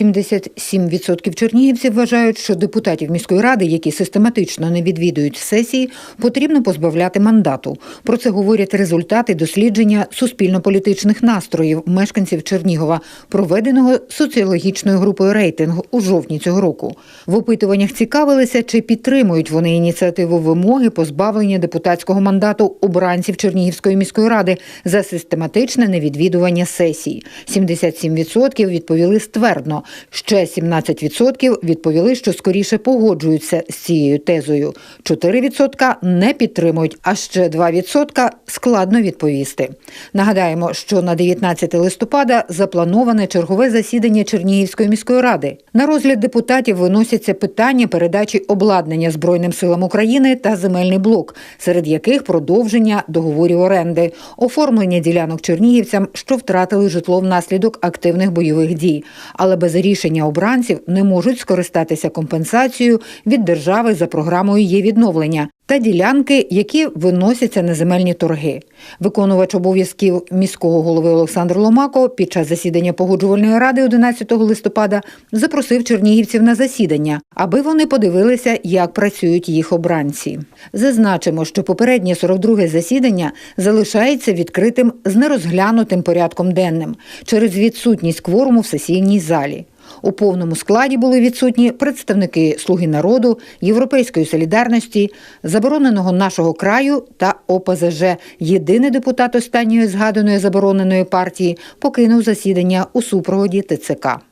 77% чернігівців вважають, що депутатів міської ради, які систематично не відвідують сесії, потрібно позбавляти мандату. Про це говорять результати дослідження суспільно-політичних настроїв мешканців Чернігова, проведеного соціологічною групою рейтинг у жовтні цього року. В опитуваннях цікавилися, чи підтримують вони ініціативу вимоги позбавлення депутатського мандату обранців Чернігівської міської ради за систематичне невідвідування сесій. 77% відповіли ствердно. Ще 17% відповіли, що скоріше погоджуються з цією тезою. 4% не підтримують, а ще 2% складно відповісти. Нагадаємо, що на 19 листопада заплановане чергове засідання Чернігівської міської ради. На розгляд депутатів виносяться питання передачі обладнання Збройним силам України та земельний блок, серед яких продовження договорів оренди, оформлення ділянок чернігівцям, що втратили житло внаслідок активних бойових дій, але без рішення обранців не можуть скористатися компенсацією від держави за програмою є відновлення та ділянки, які виносяться на земельні торги. Виконувач обов'язків міського голови Олександр Ломако під час засідання погоджувальної ради 11 листопада запросив чернігівців на засідання, аби вони подивилися, як працюють їх обранці. Зазначимо, що попереднє 42-ге засідання залишається відкритим з нерозглянутим порядком денним через відсутність кворуму в сесійній залі. У повному складі були відсутні представники Слуги народу, Європейської солідарності, забороненого нашого краю та ОПЗЖ. Єдиний депутат останньої згаданої забороненої партії покинув засідання у супроводі ТЦК.